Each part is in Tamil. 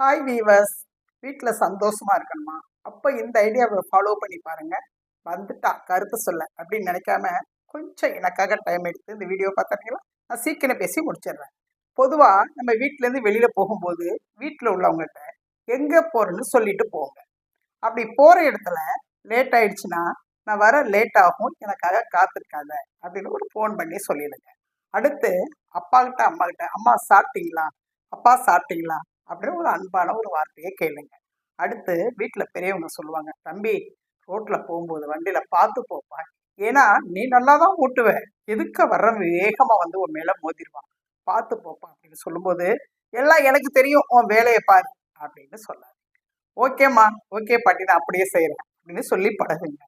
ஹாய் வீவர்ஸ் வீட்டில் சந்தோஷமா இருக்கணுமா? அப்போ இந்த ஐடியாவை ஃபாலோ பண்ணி பாருங்க. வந்துட்டா கருத்து சொல்ல அப்படின்னு நினைக்காம கொஞ்சம் எனக்காக டைம் எடுத்து இந்த வீடியோ பார்த்தீங்கன்னா நான் சீக்கிரம் பேசி முடிச்சிடுறேன். பொதுவாக நம்ம வீட்டிலேருந்து வெளியில் போகும்போது வீட்டில் உள்ளவங்ககிட்ட எங்கே போகிறேன்னு சொல்லிட்டு போங்க. அப்படி போகிற இடத்துல லேட் ஆயிடுச்சுன்னா நான் வர லேட் ஆகும் எனக்காக காத்திருக்காத அப்படின்னு ஒரு ஃபோன் பண்ணி சொல்லிடுங்க. அடுத்து அப்பாக்கிட்ட அம்மாக்கிட்ட அம்மா அம்மா சாப்பிட்டீங்களா? அப்பா சாப்பிட்டீங்களா? அப்படின்னு ஒரு அன்பான ஒரு வார்த்தையை கேளுங்க. அடுத்து வீட்டில் பெரியவங்க சொல்லுவாங்க தம்பி ரோட்டில் போகும்போது வண்டியில் பார்த்து போப்பா. ஏன்னா நீ நல்லா தான் ஓட்டுவ. எதுக்க வர்ற வேகமாக வந்து உன் மேலே மோதிடுவான். பார்த்து போப்பா அப்படின்னு சொல்லும்போது எல்லாம் எனக்கு தெரியும். உன் வேலையை பாரு அப்படின்னு சொல்லாரு ஓகேம்மா ஓகே பாட்டி நான் அப்படியே செய்கிறேன் அப்படின்னு சொல்லி பழகுங்க.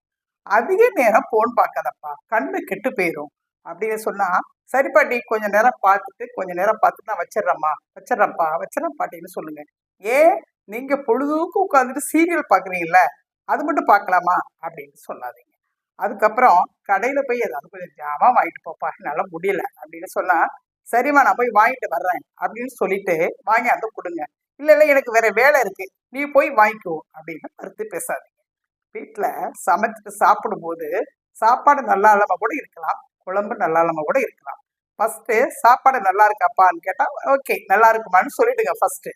அதிக நேரம் ஃபோன் பார்க்காதப்பா. கண்ணு கெட்டு போயிடும் அப்படின்னு சொன்னா சரி பாட்டி கொஞ்ச நேரம் பார்த்துட்டு கொஞ்ச நேரம் பார்த்துட்டு நான் வச்சிடுறேம்மா வச்சிடறேன்ப்பா வச்சிடறேன் பாட்டின்னு சொல்லுங்க. ஏன்? நீங்க பொழுதுக்கு உட்காந்துட்டு சீரியல் பாக்குறீங்கல்ல அது மட்டும் பார்க்கலாமா அப்படின்னு சொல்லாதீங்க. அதுக்கப்புறம் கடையில போய் ஏதாவது கொஞ்சம் ஜாமான் வாங்கிட்டு போப்பா என்னால முடியல அப்படின்னு சொன்னா சரிம்மா நான் போய் வாங்கிட்டு வர்றேன் அப்படின்னு சொல்லிட்டு வாங்கி அந்த கொடுங்க. இல்ல இல்ல எனக்கு வேற வேலை இருக்கு நீ போய் வாங்கிக்கோ அப்படின்னு கருத்து பேசாதீங்க. வீட்டுல சமைச்சிட்டு சாப்பிடும்போது சாப்பாடு நல்லா இல்லாம கூட இருக்கலாம் குழம்பு நல்லா இல்லாம கூட இருக்கலாம். ஃபர்ஸ்ட் சாப்பாடு நல்லா இருக்காப்பான்னு கேட்டா ஓகே நல்லா இருக்குமான்னு சொல்லிடுங்க ஃபர்ஸ்ட்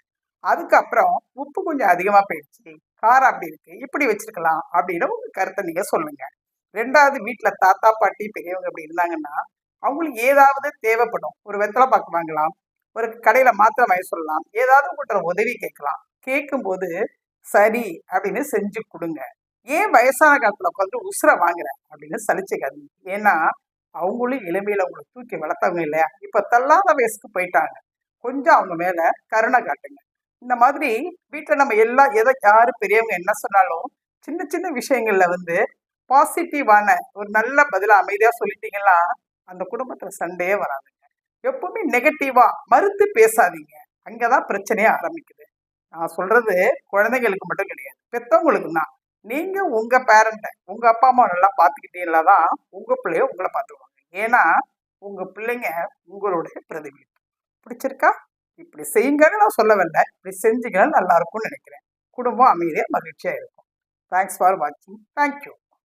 அதுக்கப்புறம் உப்பு கொஞ்சம் அதிகமா போயிடுச்சு. காரம் அப்படி இருக்கு. இப்படி வச்சிருக்கலாம் அப்படின்னு உங்க கருத்தை நீங்க சொல்லுங்க. ரெண்டாவது வீட்டுல தாத்தா பாட்டி பெரியவங்க அப்படி இருந்தாங்கன்னா அவங்களுக்கு ஏதாவது தேவைப்படும். ஒரு வெத்தலை பாக்கு வாங்கலாம். ஒரு கடையில மாத்திரை வாங்கி சொல்லலாம். ஏதாவது உங்கள்கிட்ட உதவி கேட்கலாம். கேட்கும்போது சரி அப்படின்னு செஞ்சு கொடுங்க. ஏன் வயசான காலத்துல உட்காந்து உசுரை வாங்குறேன் அப்படின்னு சலிச்சுக்காது ஏன்னா அவங்களும் இளமையில அவங்களை தூக்கி வளர்த்தவங்க இல்லையா? இப்ப தள்ளாத வயசுக்கு போயிட்டாங்க. கொஞ்சம் அவங்க மேல கருணை காட்டுங்க. இந்த மாதிரி வீட்டுல நம்ம எல்லா எதை யாரு பெரியவங்க என்ன சொன்னாலும் சின்ன சின்ன விஷயங்கள்ல வந்து பாசிட்டிவான ஒரு நல்ல பதிலாக அமைதியா சொல்லிட்டீங்கன்னா அந்த குடும்பத்துல சண்டையே வராதுங்க. எப்பவுமே நெகட்டிவா மறுத்து பேசாதீங்க. அங்கதான் பிரச்சனையே ஆரம்பிக்குது. நான் சொல்றது குழந்தைங்களுக்கு மட்டும் கிடையாது. பெத்தவங்களுக்கு தான். நீங்க உங்க பேரண்ட உங்க அப்பா அம்மா நல்லா பாத்துக்கிட்டீங்களா தான் உங்க பிள்ளைய உங்களை பார்த்துக்குவாங்க ஏன்னா உங்க பிள்ளைங்க உங்களுடைய பிரதிபலிப்பு. பிடிச்சிருக்கா? இப்படி செய்யுங்கன்னு நான் சொல்ல வரல இப்படி செஞ்சீங்கன்னா நல்லா இருக்கும்னு நினைக்கிறேன். குடும்பம் அமைதியாக மகிழ்ச்சியாக இருக்கும். தேங்க்ஸ் ஃபார் வாட்சிங் தேங்க்யூ